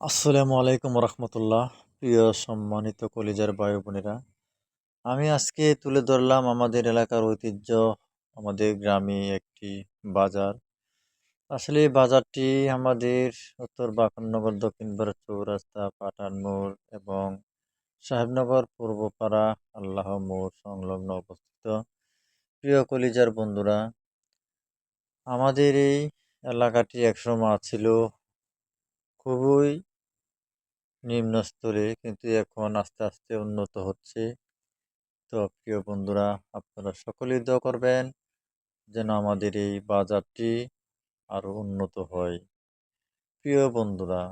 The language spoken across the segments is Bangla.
আসসালামু আলাইকুম রহমতুল্লাহ। প্রিয় সম্মানিত কলিজার ভাই বোনেরা, আমি আজকে তুলে ধরলাম আমাদের এলাকার ঐতিহ্য, আমাদের গ্রামে একটি বাজার। আসলে বাজারটি আমাদের উত্তর বাকনগর দক্ষিণ ভারত চৌরাস্তা পাঠান মোড় এবং সাহেবনগর পূর্বপাড়া আল্লাহ মোড় সংলগ্ন অবস্থিত। প্রিয় কলিজার বন্ধুরা, আমাদের এই এলাকাটি একসময় ছিল খুবই নিম্ন স্তরে কিন্তু এখন আস্তে আস্তে উন্নত হচ্ছে। তো প্রিয় বন্ধুরা, আপনারা সকলেই দোয়া করবেন যেন আমাদের এই বাজারটি আরও উন্নত হয়। প্রিয় বন্ধুরা,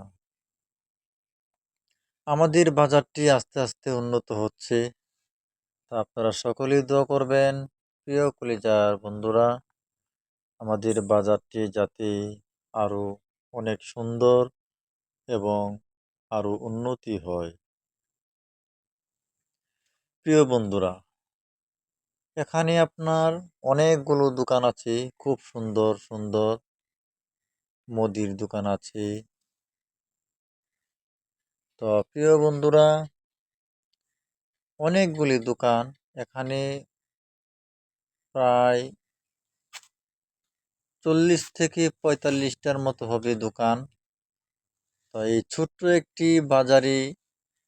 আমাদের বাজারটি আস্তে আস্তে উন্নত হচ্ছে। তা আপনারা সকলেই দোয়া করবেন। প্রিয় কলিজার বন্ধুরা, আমাদের বাজারটি যাতে আরও অনেক সুন্দর এবং আরও উন্নতি হয়। প্রিয় বন্ধুরা, এখানে আপনার অনেকগুলো দোকান আছে, খুব সুন্দর সুন্দর। মুদির দোকান আছে। তো প্রিয় বন্ধুরা, অনেকগুলি দোকান এখানে প্রায় চল্লিশ থেকে পঁয়তাল্লিশটার মতো হবে দোকান। তো এই ছোট্ট একটি বাজারে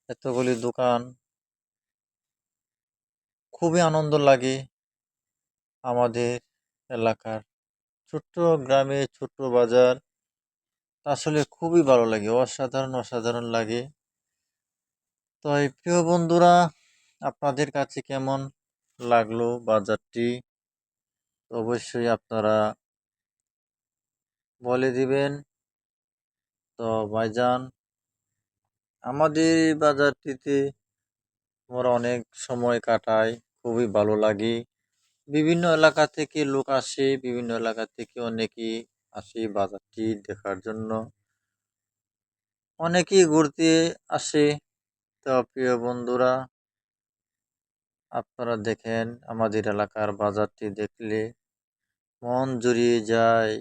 এতগুলি দোকান। খুবই আনন্দ লাগে আমাদের এলাকার। ছোট্ট গ্রামে ছোট্ট বাজার আসলে খুবই ভালো লাগে, অসাধারণ অসাধারণ লাগে। তো এই প্রিয় বন্ধুরা, আপনাদের কাছে কেমন লাগল বাজারটি? অবশ্যই আপনারা বলে দিবেন। তো ভাইজান, আমাদের বাজারটিতে আমরা অনেক সময় কাটাই, খুবই ভালো লাগে। বিভিন্ন এলাকা থেকে লোক আসে, বিভিন্ন এলাকা থেকে অনেকেই আসে বাজারটি দেখার জন্য। অনেকেই ঘুরতে আসে। তো প্রিয় বন্ধুরা, আপনারা দেখেন আমাদের এলাকার বাজারটি দেখলে মন জুড়িয়ে যায়,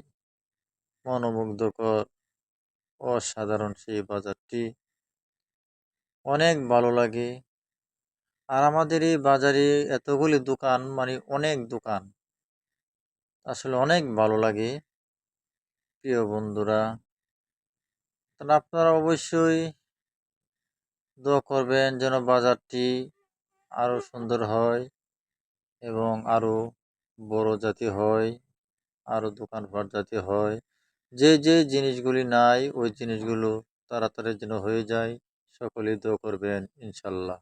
মনোমুগ্ধকর। অসাধারণ সেই বাজারটি। অনেক ভালো লাগে। আর আমাদের এই বাজারে এতগুলি দোকান মানে অনেক দোকান, আসলে অনেক ভালো লাগে। প্রিয় বন্ধুরা, তাহলে আপনারা অবশ্যই দোয়া করবেন যেন বাজারটি আরও সুন্দর হয় এবং আরও বড় জাতি হয় আরও দোকানপাট জাতি হয়। যে যে জিনিসগুলি নাই ওই জিনিসগুলো তাড়াতাড়ি যেন হয়ে যায় সকলেই দোয়া করবেন ইনশাল্লাহ।